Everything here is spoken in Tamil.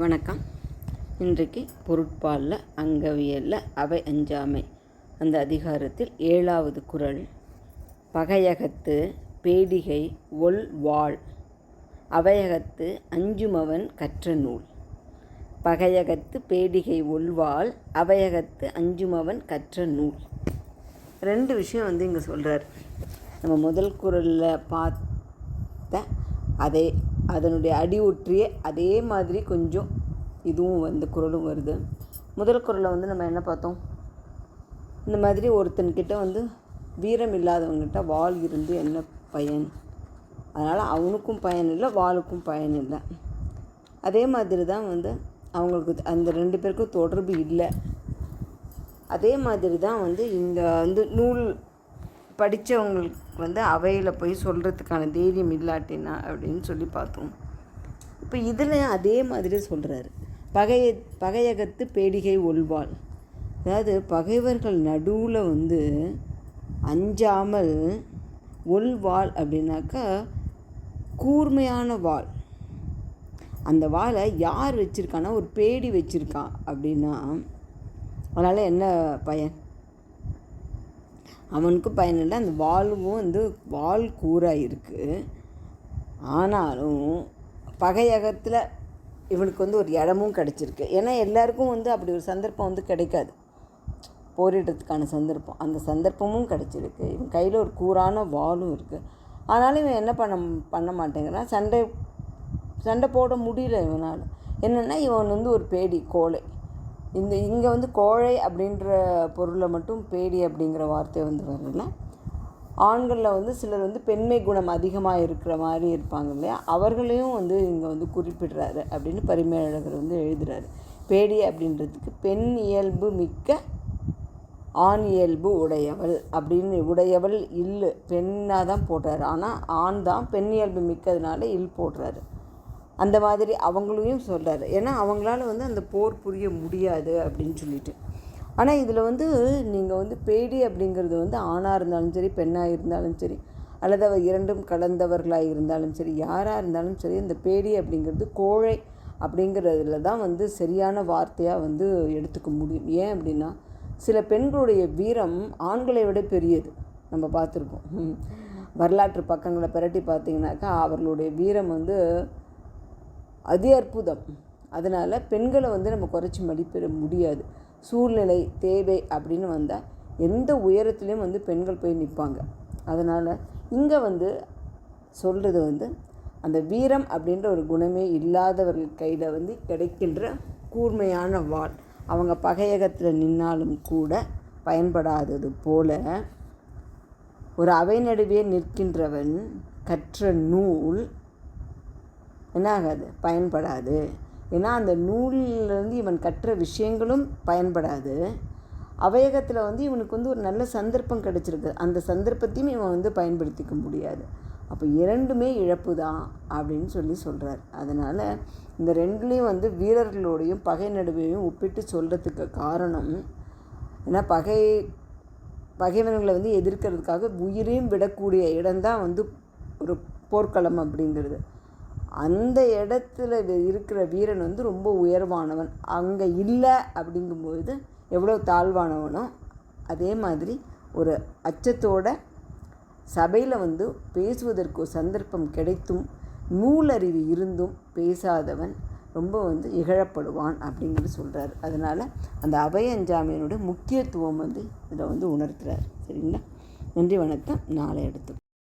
வணக்கம். இன்றைக்கு பொருட்பாலில் அங்கவியலில் அவை அஞ்சாமை. அந்த அதிகாரத்தில் ஏழாவது குறள் பகையகத்து பேடிகை ஒல் வாழ் அவையகத்து அஞ்சுமவன் கற்ற நூல். பகையகத்து பேடிகை ஒல்வாள் அவையகத்து அஞ்சுமவன் கற்ற நூல். ரெண்டு விஷயம் வந்து இங்கே சொல்கிறார் நம்ம முதல் குரலில் பார்த்த அதே அதனுடைய அடி ஒற்றியே அதே மாதிரி கொஞ்சம் இதுவும் வந்து குரலும் வருது. முதல் குரலை வந்து நம்ம என்ன பார்த்தோம்? இந்த மாதிரி ஒருத்தன்கிட்ட வந்து வீரம் இல்லாதவங்ககிட்ட வாள் இருந்து என்ன பயன்? அதனால் அவனுக்கும் பயன் இல்லை வாளுக்கும் பயன் இல்லை. அதே மாதிரி தான் வந்து அவங்களுக்கு அந்த ரெண்டு பேருக்கும் தொடர்பு இல்லை. அதே மாதிரி தான் வந்து இங்கே வந்து நூல் படித்தவங்களுக்கு வந்து அவையில் போய் சொல்கிறதுக்கான தைரியம் இல்லாட்டினா அப்படின்னு சொல்லி பார்த்தோம். இப்போ இதில் அதே மாதிரி சொல்கிறாரு பகைய பகையகத்து பேடிகை ஒல்வாள். அதாவது பகைவர்கள் நடுவில் வந்து அஞ்சாமல் ஒல்வாள் அப்படின்னாக்கா கூர்மையான வாள். அந்த வாளை யார் வச்சுருக்கான்னா ஒரு பேடி வச்சுருக்கான் அப்படின்னா அதனால் என்ன பயன்? அவனுக்கும் பயன் இல்லை அந்த வாளும் வந்து வால் கூறாக இருக்குது ஆனாலும் பகையகத்தில் இவனுக்கு வந்து ஒரு இடமும் கிடச்சிருக்கு. ஏன்னா எல்லாருக்கும் வந்து அப்படி ஒரு சந்தர்ப்பம் வந்து கிடைக்காது. போரிடுறதுக்கான சந்தர்ப்பம். அந்த சந்தர்ப்பமும் கிடச்சிருக்கு. இவன் கையில் ஒரு கூறான வாலும் இருக்குது ஆனாலும் இவன் என்ன பண்ண பண்ண மாட்டேங்கிறான் சண்டை சண்டை போட முடியல இவனால். என்னென்னா இவன் வந்து ஒரு பேடி கோழை. இந்த இங்கே வந்து கோழை அப்படின்ற பொருளை மட்டும் பேடி அப்படிங்கிற வார்த்தை வந்து வரல ஆண்களில் வந்து சிலர் வந்து பெண்மை குணம் அதிகமாக இருக்கிற மாதிரி இருப்பாங்க இல்லையா? அவர்களையும் வந்து இங்கே வந்து குறிப்பிடுறாரு அப்படின்னு பரிமேழகர் வந்து எழுதுகிறாரு பேடி அப்படின்றதுக்கு பெண் இயல்பு மிக்க ஆண் இயல்பு உடையவள் அப்படின்னு உடையவள் இல் பெண்ணாக தான் போடுறாரு. ஆனால் ஆண் தான் பெண் இயல்பு மிக்கதுனால இல் போடுறாரு. அந்த மாதிரி அவங்களையும் சொல்கிறாரு ஏன்னா அவங்களால வந்து அந்த போர் புரிய முடியாது அப்படின்னு சொல்லிட்டு. ஆனால் இதில் வந்து நீங்கள் வந்து பேடி அப்படிங்கிறது வந்து ஆணாக இருந்தாலும் சரி பெண்ணாக இருந்தாலும் சரி அல்லது அவர் இரண்டும் கலந்தவர்களாக இருந்தாலும் சரி யாராக இருந்தாலும் சரி அந்த பேடி அப்படிங்கிறது கோழை அப்படிங்கிறதுல தான் வந்து சரியான வார்த்தையாக வந்து எடுத்துக்க முடியும். ஏன் அப்படின்னா சில பெண்களுடைய வீரம் ஆண்களை விட பெரியது. நம்ம பார்த்துருக்கோம். வரலாற்று பக்கங்களை பிரட்டி பார்த்தீங்கன்னாக்கா அவர்களுடைய வீரம் வந்து அதி அற்புதம். அதனால் பெண்களை வந்து நம்ம குறைச்சி மதிப்பிட முடியாது. சூழ்நிலை தேவை அப்படின்னு வந்தால் எந்த உயரத்துலேயும் வந்து பெண்கள் போய் நிற்பாங்க அதனால் இங்கே வந்து சொல்கிறது வந்து அந்த வீரம் அப்படின்ற ஒரு குணமே இல்லாதவர்கள் கையில் வந்து கிடைக்கின்ற கூர்மையான வாள் அவங்க பகையகத்தில் நின்னாலும் கூட பயன்படாதது போல ஒரு அவை நடுவே நிற்கின்றவன் கற்ற நூல் என்ன ஆகாது பயன்படாது. ஏன்னா அந்த நூலிலிருந்து இவன் கற்ற விஷயங்களும் பயன்படாது. அவையகத்தில் வந்து இவனுக்கு வந்து ஒரு நல்ல சந்தர்ப்பம் கிடச்சிருக்கு. அந்த சந்தர்ப்பத்தையும் இவன் வந்து பயன்படுத்திக்க முடியாது. அப்போ இரண்டுமே இழப்பு தான் அப்படின்னு சொல்லி சொல்கிறார் அதனால் இந்த ரெண்டுலேயும் வந்து வீரர்களோடையும் பகை நடுவையும் ஒப்பிட்டு சொல்கிறதுக்கு காரணம் ஏன்னா பகை பகைவர்களை வந்து எதிர்க்கிறதுக்காக உயிரையும் விடக்கூடிய இடம்தான் வந்து ஒரு போர்க்களம் அப்படிங்கிறது. அந்த இடத்துல இருக்கிற வீரன் வந்து ரொம்ப உயர்வானவன். அங்கே இல்லை அப்படிங்கும்பொழுது எவ்வளோ தாழ்வானவனோ அதே மாதிரி ஒரு அச்சத்தோட சபையில் வந்து பேசுவதற்கு சந்தர்ப்பம் கிடைத்தும் நூலறிவு இருந்தும் பேசாதவன் ரொம்ப வந்து இகழப்படுவான் அப்படிங்கிறது சொல்கிறார் அதனால் அந்த அபயஞ்சாமியனுடைய முக்கியத்துவம் வந்து இதை வந்து உணர்த்துறார். சரிங்களா? நன்றி வணக்கம். நாளை எடுத்து